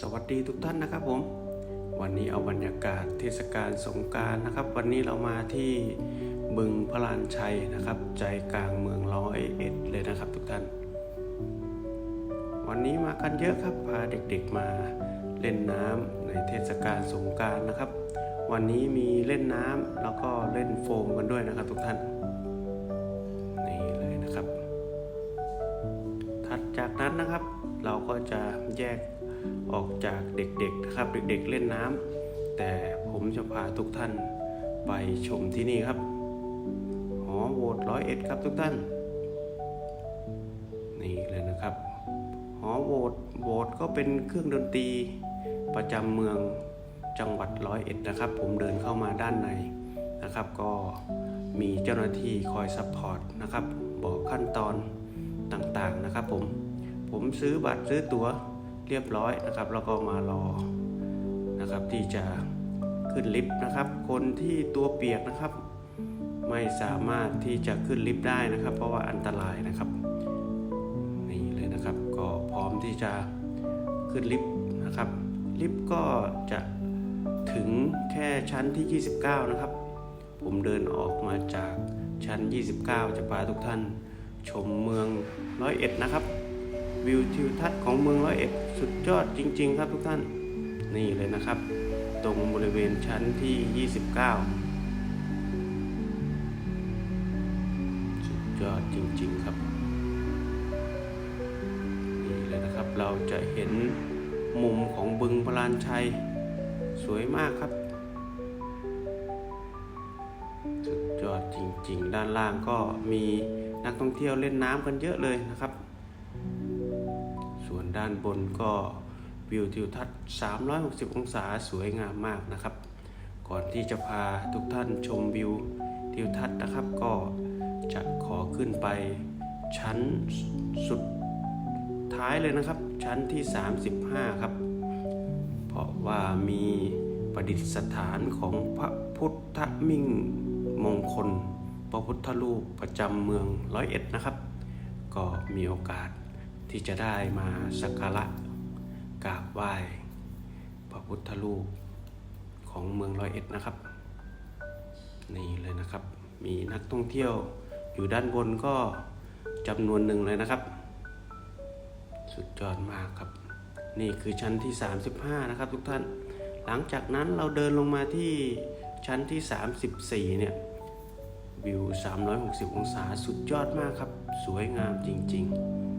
สวัสดีทุกท่านนะครับผม วันนี้เอาบรรยากาศเทศกาลสงการนะครับ วันนี้เรามาที่บึงพระลานชัยนะครับ ใจกลางเมืองร้อยเอ็ดเลยนะครับทุกท่าน วันนี้มากันเยอะครับพาเด็กๆมาเล่นน้ำในเทศกาลสงการนะครับ วันนี้มีเล่นน้ำแล้วก็เล่นโฟมกันด้วยนะครับทุกท่านนี่เลยนะครับ ถัดจากนั้นนะครับ เราก็จะแยก ออกจากเด็กๆนะครับ เด็กๆเล่นน้ำแต่ผมจะพาทุกท่านไปชมที่นี่ครับหอโหวตร้อยเอ็ดครับทุกท่าน นี่เลยนะครับ หอโหวตโหวตก็เป็นเครื่องดนตรีประจำเมืองจังหวัดร้อยเอ็ดนะครับ ผมเดินเข้ามาด้านในนะครับ ก็มีเจ้าหน้าที่คอยซัพพอร์ตนะครับ บอกขั้นตอนต่างๆนะครับผมผมซื้อบัตรซื้อตั๋ว เรียบร้อยนะครับ แล้วก็มารอนะครับที่จะขึ้นลิฟต์นะครับ คนที่ตัวเปียกนะครับ ไม่สามารถที่จะขึ้นลิฟต์ได้นะครับ เพราะว่าอันตรายนะครับนี่เลยนะครับ ก็พร้อมที่จะขึ้นลิฟต์นะครับ ลิฟต์ก็จะถึงแค่ชั้นที่ 29 นะครับ ผมเดินออกมาจากชั้น 29 จะพาทุกท่านชมเมืองร้อยเอ็ดนะครับ วิวทิวทัศน์ของเมืองร้อยเอ็ดสุดยอดจริง ๆ ครับทุกท่านนี่เลยนะครับ ตรงบริเวณชั้นที่ 29 สุดยอดจริง ๆ ครับนี่เลยนะครับเราจะเห็นมุมของบึงพลานชัยสวยมากครับ สุดยอดจริง ๆ ด้านล่างก็มีนักท่องเที่ยวเล่นน้ำกันเยอะเลยนะครับ ส่วนด้านบนก็วิวทิวทัศน์ 360 องศาสวยงามมากนะครับ ก่อนที่จะพาทุกท่านชมวิวทิวทัศน์นะครับ ก็จะขอขึ้นไปชั้นสุดท้ายเลยนะครับ ชั้นที่ 35 ครับ เพราะว่ามีประดิษฐานของพระพุทธมิ่งมงคล พระพุทธรูปประจำเมืองร้อยเอ็ดนะครับ ก็มีโอกาส ที่จะได้มาสักการะกราบไหว้พระพุทธรูปของเมืองร้อยเอ็ดนะครับ นี่เลยนะครับ มีนักท่องเที่ยวอยู่ด้านบนก็จำนวนหนึ่งเลยนะครับ สุดยอดมากครับ นี่คือชั้นที่ 35 นะครับ ทุกท่าน หลังจากนั้นเราเดินลงมาที่ชั้นที่ 34 เนี่ยวิว 360 องศาสุดยอดมากครับ สวยงามจริง ๆ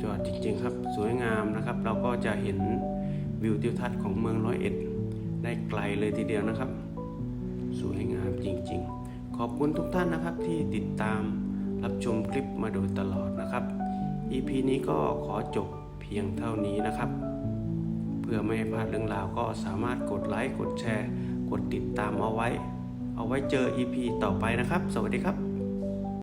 สุดยอดจริง ๆ ครับ สวยงามนะครับ เราก็จะเห็นวิวทิวทัศน์ของเมืองร้อยเอ็ดได้ไกลเลยทีเดียวนะครับ สวยงามจริง ๆ ขอบคุณทุกท่านนะครับที่ติดตามรับชมคลิปมาโดยตลอดนะครับ EP นี้ก็ขอจบเพียงเท่านี้นะครับ เพื่อไม่ให้พลาดเรื่องราวก็สามารถกดไลค์กดแชร์ กดติดตามเอาไว้ เอาไว้เจอ EP ต่อไปนะครับ สวัสดีครับ